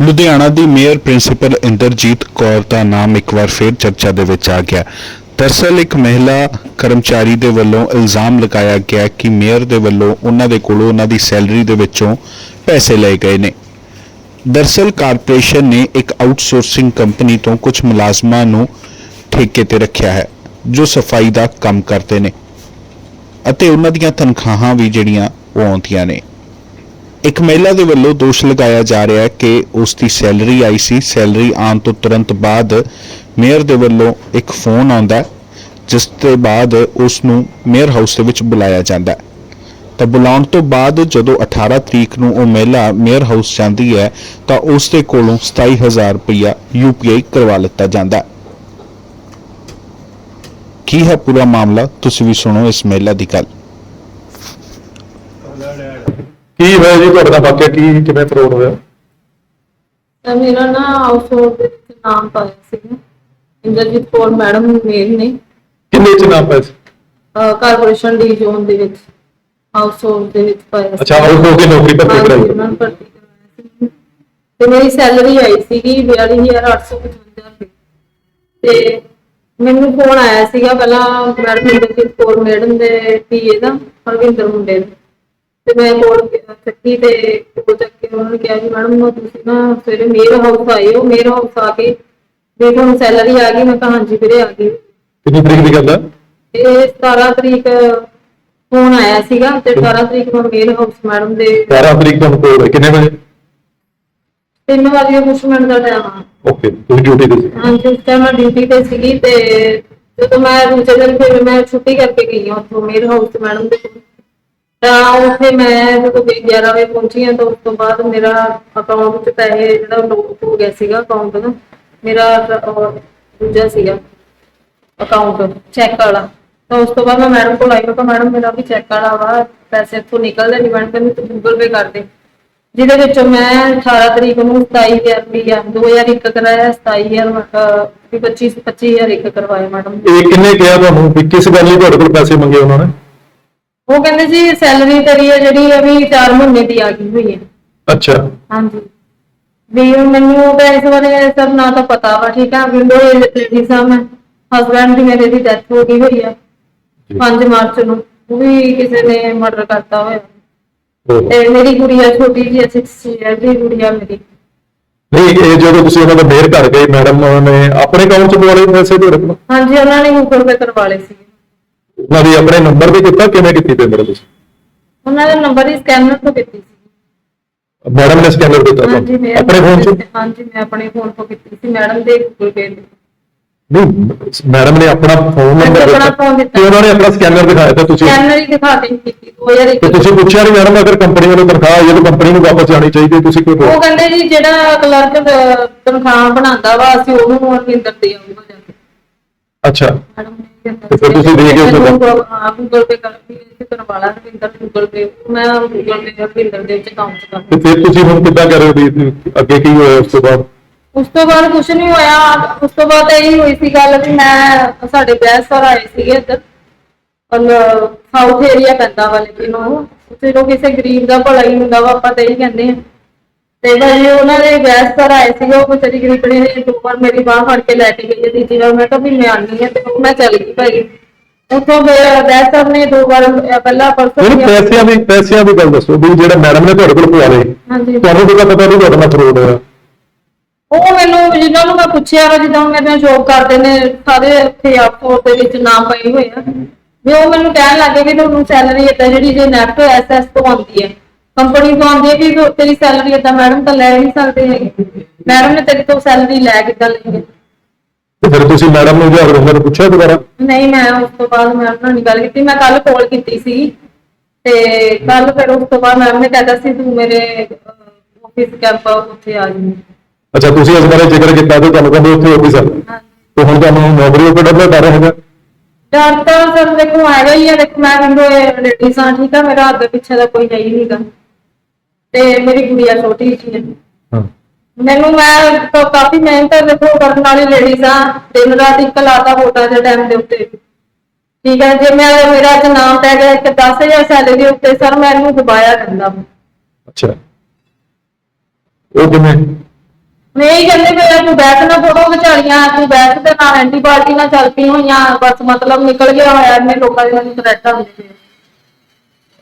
ਲੁਧਿਆਣਾ ਦੀ mayor principal Inderjit Kaur ਦਾ ਨਾਮ ਇੱਕ ਵਾਰ ਫਿਰ ਚਰਚਾ ਦੇ ਵਿੱਚ ਆ ਗਿਆ। ਦਰਸਲ ਇੱਕ ਮਹਿਲਾ ਕਰਮਚਾਰੀ ਦੇ ਵੱਲੋਂ ਇਲਜ਼ਾਮ ਲਗਾਇਆ ਗਿਆ ਕਿ ਮੇਅਰ ਦੇ ਵੱਲੋਂ ਉਹਨਾਂ ਦੇ ਕੋਲੋਂ ਉਹਨਾਂ ਦੀ ਸੈਲਰੀ ਦੇ ਵਿੱਚੋਂ ਪੈਸੇ ਲਏ ਗਏ ਨੇ। ਦਰਸਲ ਕਾਰਪੋਰੇਸ਼ਨ ਨੇ ਇੱਕ ਆਊਟਸੋਰਸਿੰਗ ਕੰਪਨੀ ਤੋਂ ਕੁਝ ਮੁਲਾਜ਼ਮਾਂ ਨੂੰ ਠੇਕੇ ਤੇ ਰੱਖਿਆ ਹੈ, ਜੋ ਸਫ਼ਾਈ ਦਾ ਕੰਮ ਕਰਦੇ ਨੇ ਅਤੇ ਉਹਨਾਂ ਦੀਆਂ ਤਨਖਾਹਾਂ ਵੀ ਜਿਹੜੀਆਂ ਉਹ ਆਉਂਦੀਆਂ ਨੇ। ਇੱਕ ਮਹਿਲਾ ਦੇ ਵੱਲੋਂ ਦੋਸ਼ ਲਗਾਇਆ ਜਾ ਰਿਹਾ ਹੈ ਕਿ ਉਸ ਦੀ ਸੈਲਰੀ ਆਈ ਸੀ। ਸੈਲਰੀ ਆਉਣ ਤੋਂ ਤੁਰੰਤ ਬਾਅਦ ਮੇਅਰ ਦੇ ਵੱਲੋਂ ਇੱਕ ਫੋਨ ਆਉਂਦਾ ਜਿਸ ਦੇ ਬਾਅਦ ਉਸ ਨੂੰ ਮੇਅਰ ਹਾਊਸ ਦੇ ਵਿੱਚ ਬੁਲਾਇਆ ਜਾਂਦਾ ਹੈ। ਤਾਂ ਬੁਲਾਉਣ ਤੋਂ ਬਾਅਦ ਜਦੋਂ 18 ਤਰੀਕ ਨੂੰ ਉਹ ਮਹਿਲਾ ਮੇਅਰ ਹਾਊਸ ਜਾਂਦੀ ਹੈ, ਤਾਂ ਉਸ ਦੇ ਕੋਲੋਂ 27000 ਰੁਪਇਆ ਯੂਪੀਆਈ ਕਰਵਾ ਲਿੱਤਾ ਜਾਂਦਾ ਕੀ ਹੈ ਪੂਰਾ ਮਾਮਲਾ? ਤੁਸੀਂ ਵੀ ਸੁਣੋ ਇਸ ਮਹਿਲਾ ਦੀ ਗੱਲ। ਕੀ ਹੋਇਆ ਜੀ? ਤੁਹਾਡੇ ਵਾਕਿਆ ਕੀ ਕਿਵੇਂ ਫਰੋਡ ਹੋਇਆ? ਤਾਂ ਮੇਰਾ ਨਾ ਆਊਟਸੋਰਸ ਦੇ ਵਿੱਚ ਨਾਮ ਪਾਇਆ ਸੀ। ਇੰਦਰਜੀਤ ਕੌਰ ਮੈਡਮ ਮੇਲ ਨੇ। ਕਿੰਨੇ ਚ ਨਾਮ ਪੈਸੇ ਕਾਰਪੋਰੇਸ਼ਨ ਡੀ ਜ਼ੋਨ ਦੇ ਵਿੱਚ ਆਊਟਸੋਰਸ ਦੇ ਵਿੱਚ ਪਾਇਆ ਸੀ। ਅੱਛਾ ਆਊਟ ਹੋ ਕੇ ਨੌਕਰੀ ਭਰਤੀ ਕਰਾਈ। ਉਹਨਾਂ ਨੂੰ ਭਰਤੀ ਕਰਵਾਇਆ ਸੀ। ਤੇ ਮੇਰੀ ਸੈਲਰੀ ਆਈ ਸੀਗੀ 42855 ਰੁਪਏ। ਤੇ ਮੈਨੂੰ ਫੋਨ ਆਇਆ ਸੀਗਾ ਪਹਿਲਾਂ ਮੈਡਮ ਇੰਦਰਜੀਤ ਕੌਰ ਮੈਡਮ ਦੇ ਪੀਏ ਦਾ ਹਰਵਿੰਦਰ ਮੁੰਡੇ ਦਾ। ਤੇ ਮੈਂ ਕੋਲ ਚੱਕੀ ਤੇ ਕੋਲ ਚੱਕ ਕੇ ਉਹਨਾਂ ਨੇ ਕਿਹਾ ਜੀ ਮੈਡਮ ਨੂੰ ਤੁਸੀਂ ਨਾ ਸਵੇਰੇ ਮੇਰ ਹਾਊਸ ਆਏ ਹੋ ਮੇਰ ਹਾਊਸ ਆ ਕੇ ਵੀ ਤੁਹਾਨੂੰ ਸੈਲਰੀ ਆ ਗਈ ਮੈਂ ਕਿਹਾ ਹਾਂਜੀ ਵੀਰੇ ਆ ਗਈ। ਕਿੰਨੀ ਤਰੀਕ ਦੀ ਗੱਲ ਹੈ ਇਹ 17 ਤਰੀਕ ਫੋਨ ਆਇਆ ਸੀਗਾ ਤੇ 18 ਤਰੀਕ ਨੂੰ ਮੇਰ ਹਾਊਸ ਮੈਡਮ ਦੇ 12 ਤਰੀਕ ਤੁਹਾਨੂੰ ਕੋਲ ਕਿੰਨੇ ਵਜੇ? ਤਿੰਨ ਵਜੇ ਕੁਛ ਮਿੰਟ ਦਾ ਟਾਈਮ ਆ। ਓਕੇ ਤੁਸੀਂ ਡਿਊਟੀ ਤੇ ਸੀ। ਹਾਂਜੀ ਉਸ ਟਾਈਮ ਮੈਂ ਡਿਊਟੀ ਤੇ ਸੀਗੀ ਤੇ ਜਦੋਂ ਮੈਂ ਦੂਜੇ ਦਿਨ ਫਿਰ ਮੈਂ ਛੁੱਟੀ ਕਰਕੇ ਗਈ ਹਾਂ ਉੱਥੋਂ ਮੇਰ ਹਾਊਸ ਮੈਡਮ ਦੇ ਕੋਲ। ਤਾਂ ਉੱਥੇ ਮੈਂ ਜਦੋਂ 11 ਵਜੇ ਪਹੁੰਚੀ ਹਾਂ ਤਾਂ ਉਸ ਤੋਂ ਬਾਅਦ ਮੇਰਾ ਅਕਾਊਂਟ ਵਿੱਚ ਪੈਸੇ ਜਿਹੜਾ ਲੋਕ ਹੋ ਗਿਆ ਸੀਗਾ ਅਕਾਊਂਟ ਦਾ ਮੇਰਾ ਅਹ, ਦੂਜਾ ਸੀਗਾ ਅਕਾਊਂਟ ਚੈੱਕ ਵਾਲਾ। ਤਾਂ ਉਸ ਤੋਂ ਬਾਅਦ ਮੈਂ ਮੈਡਮ ਕੋਲ ਆਈ ਮੈਂ ਕਿਹਾ ਮੈਡਮ ਮੇਰਾ ਵੀ ਚੈੱਕ ਵਾਲਾ ਵਾ ਪੈਸੇ ਇੱਥੋਂ ਨਿਕਲਦੇ ਨਹੀਂ ਮੈਡਮ ਕਹਿੰਦੀ ਤੂੰ ਗੂਗਲ ਪੇ ਕਰ ਦੇ। ਜਿਹਦੇ ਵਿੱਚੋਂ ਮੈਂ 18 ਤਰੀਕ ਨੂੰ 27000 ਰੁਪਇਆ 2001 ਕਰਾਇਆ 27000 ਅਹ, ਵੀ 25 25000 ਇੱਕ ਕਰਵਾਇਆ ਮੈਡਮ ਇਹ ਕਿੰਨੇ ਕਿਹਾ ਤੁਹਾਨੂੰ ਵੀ ਕਿਸ ਗੱਲ ਲਈ ਤੁਹਾਡੇ ਕੋਲ ਪੈਸੇ ਮੰਗੇ ਉਹਨਾਂ ਨੇ? ਉਹ ਕਹਿੰਦੇ ਜੀ ਸੈਲਰੀ ਤੇਰੀ ਹੈ ਜਿਹੜੀ ਹੈ ਵੀ 4 ਮਹੀਨੇ ਦੀ ਆ ਗਈ ਹੋਈ ਹੈ। ਅੱਛਾ। ਹਾਂਜੀ। ਵੀ ਹੁਣ ਮੈਨੂੰ ਤਾਂ ਇਸ ਬਾਰੇ ਸਰ ਨਾ ਤਾਂ ਪਤਾ ਵਾ ਠੀਕ ਆ? ਵਿੰਡੋ ਲੇਡੀ ਸਾਹ ਮੈਂ ਹਸਬੰਡ ਦੀ ਮੇਰੇ ਦੀ ਡੈਥ ਹੋ ਗਈ ਹੋਈ ਆ 5 ਮਾਰਚ ਨੂੰ। ਉਹ ਵੀ ਕਿਸੇ ਨੇ ਮਰਡਰ ਕਰਤਾ ਹੋਇਆ। ਤੇ ਮੇਰੀ ਗੁੜੀਆ ਛੋਟੀ ਜੀ 6 ਇਅਰ ਦੀ ਗੁੜੀਆ ਮੇਰੀ। ਨਹੀਂ ਇਹ ਜਦੋਂ ਤੁਸੀਂ ਉਹਨਾਂ ਦਾ ਮੇਅਰ ਕਰ ਗਏ ਮੈਡਮ ਨੇ ਆਪਣੇ ਅਕਾਊਂਟ ਚ ਪਵਾਲੇ ਪੈਸੇ ਤੁਹਾਡੇ ਕੋਲ? ਹਾਂਜੀ ਉਹਨਾਂ ਨੇ ਗੂਗਲ ਪੇ ਕਰਵਾ ਲਏ ਸੀ। ਉਹਨਾਂ ਦੀ ਆਪਣੇ ਨੰਬਰ ਤੇ ਕੀਤਾ ਕਿਵੇਂ ਕੀਤੀ ਪੇਮੈਂਟ ਤੁਸੀਂ ਉਹਨਾਂ ਦਾ ਨੰਬਰ ਹੀ ਸਕੈਨਰ ਤੋਂ ਕੀਤੀ ਸੀ। ਮੈਡਮ ਨੇ ਸਕੈਨਰ ਦਿੱਤਾ ਹਾਂਜੀ ਤੁਹਾਨੂੰ ਮੈਂ ਆਪਣੇ ਫੋਨ ਚ? ਹਾਂਜੀ ਮੈਂ ਆਪਣੇ ਫੋਨ ਤੋਂ ਕੀਤੀ ਸੀ ਮੈਡਮ ਦੇ ਗੂਗਲ ਪੇ ਤੇ। ਨਹੀਂ ਮੈਡਮ ਨੇ ਆਪਣਾ ਫੋਨ ਨੰਬਰ ਆਪਣਾ ਦਿੱਤਾ। phone ਦਿੱਤਾ। ਤੇ ਉਹਨਾਂ ਨੇ ਆਪਣਾ ਸਕੈਨਰ ਦਿਖਾਇਆ ਤਾਂ ਤੁਸੀਂ? ਸਕੈਨਰ ਹੀ ਦਿਖਾ ਦੇ ਕੀਤੀ 2001 ਤੇ ਤੁਸੀਂ ਪੁੱਛਿਆ ਨਹੀਂ ਮੈਡਮ ਅਗਰ ਕੰਪਨੀ ਵੱਲੋਂ ਤਨਖਾਹ ਆਈ ਹੈ ਤਾਂ ਕੰਪਨੀ ਨੂੰ ਵਾਪਸ ਜਾਣੀ ਚਾਹੀਦੀ ਹੈ, ਤੁਸੀਂ ਕਿਉਂ ਉਹ ਕਹਿੰਦੇ ਜੀ ਜਿਹੜਾ ਕਲਰਕ ਤਨਖਾਹ ਬਣਾਉਂਦਾ ਵਾ ਅਸੀਂ ਉਹਨੂੰ ਅੰਦਰ ਦੇ ਆਉਂਗਾ ਜਾ ਕੇ। ਅੱਛਾ। ਮੈਡਮ ਤੇ ਫਿਰ ਤੁਸੀਂ ਦੇ ਕੇ ਉਸ ਤੋਂ ਬਾਅਦ- ਹਾਂ ਗੂਗਲ ਪੇ ਕਰਕੇ ਇੱਥੇ ਕਰਵਾ ਲਾ ਰਵਿੰਦਰ ਗੂਗਲ ਪੇ ਮੈਂ ਗੂਗਲ ਪੇ ਰਵਿੰਦਰ ਦੇ ਵਿੱਚ ਕਰ ਤੇ ਫਿਰ ਤੁਸੀਂ ਹੁਣ ਕਿੱਦਾਂ ਕਰ ਰਹੇ ਹੋ ਵੀ ਅੱਗੇ ਕੀ ਹੋਇਆ ਉਸ ਤੋਂ ਬਾਅਦ? ਉਸ ਤੋਂ ਬਾਅਦ ਕੁਝ ਨਹੀਂ ਹੋਇਆ। ਉਸ ਤੋਂ ਬਾਅਦ ਇਹੀ ਹੋਈ ਸੀ ਗੱਲ ਵੀ ਮੈਂ ਸਾਡੇ ਬੈਸ ਸਰ ਆਏ ਸੀਗੇ ਇੱਧਰ। ਸਾਊਥ ਏਰੀਆ ਪੈਂਦਾ ਵਾ ਲੇਕਿਨ ਉਹ ਉੱਥੇ ਲੋਕ ਕਿਸੇ ਗਰੀਬ ਦਾ ਭਲਾ ਹੀ ਹੁੰਦਾ ਵਾ ਆਪਾਂ ਤਾਂ ਇਹੀ ਕਹਿੰਦੇ ਆ ਤੇ ਭਾਈ ਉਹਨਾਂ ਦੇ ਬੈਸ ਸਰ ਆਏ ਸੀਗੇ ਉਹ ਵਿਚਾਰੀ ਗਰੀਬਣੀ ਨੇ ਦੋ ਵਾਰ ਮੇਰੀ ਬਾਹ ਫੜ ਕੇ ਲੈ ਕੇ ਗਈ ਹੈ ਤੀਜੀ ਵਾਰ ਮੈਂ ਕਿਹਾ ਵੀ ਮੈਂ ਆਨੀ ਆ ਤੇ ਮੈਂ ਚੱਲ ਗਈ ਭਾਈ। ਉੱਥੋਂ ਫਿਰ ਸਰ ਨੇ ਦੋ ਵਾਰ ਅਹ ਪਹਿਲਾਂ ਪਰਸੋਂ ਪੈਸਿਆਂ ਦੀ ਪੈਸਿਆਂ ਦੀ ਗੱਲ ਦੱਸੋ ਵੀ ਜਿਹੜਾ ਮੈਡਮ ਨੇ ਤੁਹਾਡੇ ਕੋਲ ਪਵਾਲੇ ਹਾਂਜੀ। ਤੁਹਾਨੂੰ ਤਾਂ ਪਤਾ ਨਹੀਂ ਤੁਹਾਡਾ ਨਾਲ ਫਰੋਡ ਹੋਇਆ। ਉਹ ਮੈਨੂੰ ਜਿਨ੍ਹਾਂ ਨੂੰ ਮੈਂ ਪੁੱਛਿਆ ਵਾ ਜਿੱਦਾਂ ਹੁਣ ਮੇਰੇ ਜੋਬ ਕਰਦੇ ਨੇ ਸਾਰੇ ਉੱਥੇ ਆਪਕੋਰ ਦੇ ਵਿੱਚ ਨਾਮ ਪਏ ਹੋਏ ਆ। ਵੀ ਉਹ ਮੈਨੂੰ ਕਹਿਣ ਲੱਗੇ ਕਿ ਤੁਹਾਨੂੰ ਸੈਲਰੀ ਏਦਾਂ ਜਿਹੜੀ ਜੇ ਨੈਟ ਐਸਐਸ ਤੋਂ ਆਉਂਦੀ ਹੈ। ਕੰਪਨੀ ਤੋਂ ਆਉਂਦੀ ਕਿ ਤੂੰ- ਤੇਰੀ ਸੈਲਰੀ ਏਦਾਂ ਮੈਡਮ ਤਾਂ ਲੈ ਨਹੀਂ ਸਕਦੇ ਹੈਗੇ। ਮੈਡਮ ਨੇ ਤੇਰੀ ਤੋਂ ਸੈਲਰੀ ਲੈ ਕਿੱਦਾਂ ਲਈ ਹੈ। ਤੇ ਫਿਰ ਤੁਸੀਂ ਮੈਡਮ ਨੂੰ ਜਾਂ ਰਵਿੰਦਰ ਨੂੰ ਪੁੱਛਿਆ ਦੁਬਾਰਾ? ਨਹੀਂ ਮੈਂ ਉਸ ਤੋਂ ਬਾਅਦ ਮੈਮ ਨਾਲ ਨਹੀਂ ਗੱਲ ਕੀਤੀ। ਮੈਂ ਕੱਲ ਕਾਲ ਕੀਤੀ ਸੀ। ਤੇ ਕੱਲ ਫਿਰ ਉਸ ਤੋਂ ਬਾਅਦ ਮੈਮ ਨੇ ਕਹਿਤਾ ਸੀ ਤੂੰ ਮੇਰੇ ਆਫਿਸ ਕੈਂਪ ਉੱਥੇ ਆ ਜੀ ਅੱਛਾ ਤੁਸੀਂ ਇਸ ਬਾਰੇ ਜ਼ਿਕਰ ਕੀਤਾ ਤੇ ਤੁਹਾਨੂੰ ਕਹਿੰਦੇ ਉੱਥੇ ਹੋ ਵੀ ਸਕਦਾ ਤੇ ਹੁਣ ਤੁਹਾਨੂੰ ਨੌਕਰੀ ਉੱਪਰ ਡਰ ਡਰ ਹੈਗਾ? ਡਰ ਤਾਂ ਸਰ ਦੇਖੋ ਹੈਗਾ ਹੀ ਆ। ਦੇਖੋ ਮੈਂ ਵਿੰਡੋ ਲੇਡੀਜ਼ ਆ ਠੀਕ ਆ। ਮੇਰਾ ਅੱਗੇ ਪਿੱਛੇ ਦਾ ਕੋਈ ਹੈ ਹੀ ਨਹੀਂਗਾ ਤੇ ਮੇਰੀ ਗੁੜੀਆ ਛੋਟੀ ਜਿਹੀ ਹੈ। ਹਾਂ। ਮੈਨੂੰ ਮੈਂ ਤਾਂ ਕਾਫੀ ਮਿਹਨਤ ਦੇਖੋ ਕਰਨ ਵਾਲੀ ਲੇਡੀਜ਼ ਆ ਦਿਨ ਰਾਤ ਇੱਕ ਲਾਤਾ ਵੋਟਾਂ ਦੇ ਟਾਈਮ ਦੇ ਉੱਤੇ। ਠੀਕ ਹੈ ਜੇ ਮੈਂ ਮੇਰਾ ਅੱਜ ਨਾਮ ਪੈ ਗਿਆ ਇੱਕ 10000 ਸੈਲਰੀ ਦੇ ਉੱਤੇ ਸਰ ਮੈਂ ਇਹਨੂੰ ਦਬਾਇਆ ਵਾ। ਅੱਛਾ। ਉਹ ਕਿਵੇਂ? ਨਹੀਂ ਕਹਿੰਦੇ ਮੇਰਾ ਤੂੰ ਬੈਠ ਨਾ ਫੋਟੋ ਵਿਚਾਰੀਆਂ ਤੂੰ ਬੈਠ ਤੇ ਨਾਲ ਐਂਟੀਬਾਇਓਟਿਕ ਨਾਲ ਚੱਲ ਪਈ ਹੋਈਆਂ। ਬਸ ਮਤਲਬ ਨਿਕਲ ਗਿਆ ਹੋਇਆ ਇਹਨੇ ਲੋਕਾਂ ਦੇ ਨਾਲ ਥ੍ਰੈਟ ਹੁੰਦੇ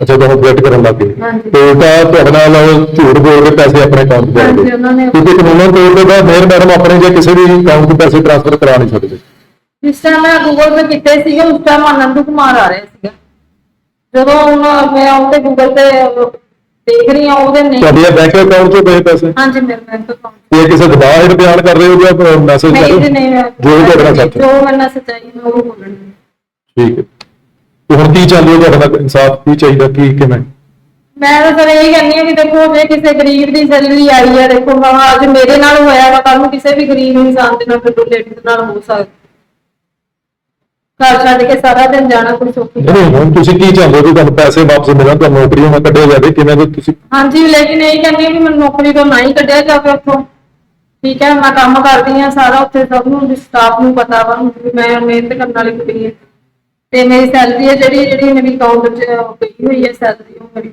ਅੱਛਾ ਤੁਹਾਨੂੰ ਥ੍ਰੈਟ ਕਰਨ ਲੱਗ ਗਏ। ਹਾਂਜੀ। ਤੇ ਉਲਟਾ ਤੁਹਾਡੇ ਨਾਲ ਝੂਠ ਬੋਲ ਕੇ ਪੈਸੇ ਆਪਣੇ ਅਕਾਊਂਟ 'ਚ ਪਾ ਹਾਂਜੀ, ਉਹਨਾਂ ਨੇ- ਕਿਉਂਕਿ ਕਾਨੂੰਨ ਤੌਰ ਤੇ ਤਾਂ ਮੇਅਰ ਮੈਡਮ ਆਪਣੇ ਜੇ ਕਿਸੇ ਵੀ ਅਕਾਊਂਟ 'ਚ ਪੈਸੇ ਟ੍ਰਾਂਸਫਰ ਕਰਾ ਨਹੀਂ ਸਕਦੇ। ਜਿਸ ਟਾਈਮ ਮੈਂ ਗੂਗਲ ਤੇ ਕੀਤੇ ਸੀਗੇ ਉਸ ਟਾਈਮ ਆਨੰਦ ਕੁਮਾਰ ਆ ਰਿਹਾ ਸੀਗਾ। ਜਦੋਂ ਹੁਣ ਮੈਂ ਉਹਤੇ ਗੂਗਲ ਤੇ ਦੇਖ ਰਹੀ ਹਾਂ ਉਹਦੇ ਨਹੀਂ। ਤੁਹਾਡੇ ਬੈਂਕ ਅਕਾਊਂਟ 'ਚੋਂ ਗਏ ਪੈਸੇ? ਹਾਂਜੀ ਮੇਰੇ ਬੈਂਕ ਅਕਾਊਂਟ ਇਹ ਕਿਸੇ ਦਬਾਅ ਹੇਠ ਬਿਆਨ ਕਰ ਰਹੇ ਹੋ ਜਾਂ ਮੈਸੇਜ ਕਰ ਨਹੀਂ ਜੀ ਨਹੀਂ ਮੈਂ- ਜੋ ਵੀ ਤੁਹਾਡੇ ਨਾਲ ਸੱਚ ਹੈ। ਜੋ ਮੇਰੇ ਨਾਲ ਸੱਚਾਈ ਮੈਂ ਉਹ ਬੋਲਣੀ ਠੀਕ ਹੈ। ਤੇ ਹੁਣ ਕੀ ਚਾਹੁੰਦੇ ਹੋ ਤੁਹਾਡੇ ਇਨਸਾਫ ਕੀ ਚਾਹੀਦਾ ਕੀ ਕਿਵੇਂ? ਮੈਂ ਤਾਂ ਸਰ ਇਹ ਕਹਿੰਦੀ ਹਾਂ ਕਿ ਦੇਖੋ ਜੇ ਕਿਸੇ ਗਰੀਬ ਦੀ ਸੈਲਰੀ ਆਈ ਹੈ ਦੇਖੋ ਮੈਂ ਅੱਜ ਮੇਰੇ ਨਾਲ ਹੋਇਆ ਵਾ ਕੱਲ ਨੂੰ ਕਿਸੇ ਵੀ ਗਰੀਬ ਇਨਸਾਨ ਦੇ ਨਾਲ ਫਿਰ ਲੇਡੀਜ਼ ਨਾਲ ਹੋ ਸਕਦਾ। ਘਰ ਛੱਡ ਕੇ ਸਾਰਾ ਦਿਨ ਜਾਣਾ ਕੋਈ ਸੌਖੀ ਗੱਲ ਨਹੀਂ ਹੁਣ ਤੁਸੀਂ ਕੀ ਚਾਹੁੰਦੇ ਹੋ ਕਿ ਤੁਹਾਨੂੰ ਪੈਸੇ ਵਾਪਸ ਮਿਲਣ ਤੁਹਾਨੂੰ ਨੌਕਰੀਆਂ ਨਾ ਕੱਢਿਆ ਜਾਵੇ ਕਿਵੇਂ ਦੇ ਤੁਸੀਂ? ਹਾਂਜੀ ਲੇਕਿਨ ਇਹ ਕਹਿੰਦੀ ਹਾਂ ਕਿ ਮੈਨੂੰ ਨੌਕਰੀ ਤੋਂ ਨਾ ਹੀ ਕੱਢਿਆ ਜਾਵੇ ਉੱਥੋਂ। ਠੀਕ ਹੈ ਮੈਂ ਕੰਮ ਕਰਦੀ ਹਾਂ ਸਾਰਾ ਉੱਥੇ ਸਭ ਨੂੰ ਸਟਾਫ ਨੂੰ ਪਤਾ ਵਾ ਵੀ ਮੈਂ ਮਿਹਨਤ ਕਰਨ ਵਾਲੀ ਕੁੜੀ ਹਾਂ। ਤੇ ਮੇਰੀ ਸੈਲਰੀ ਹੈ ਜਿਹੜੀ ਜਿਹੜੀ ਮੇਰੀ ਅਕਾਊਂਟ 'ਚ ਪਈ ਹੋਈ ਹੈ ਸੈਲਰੀ ਉਹ ਮੇਰੀ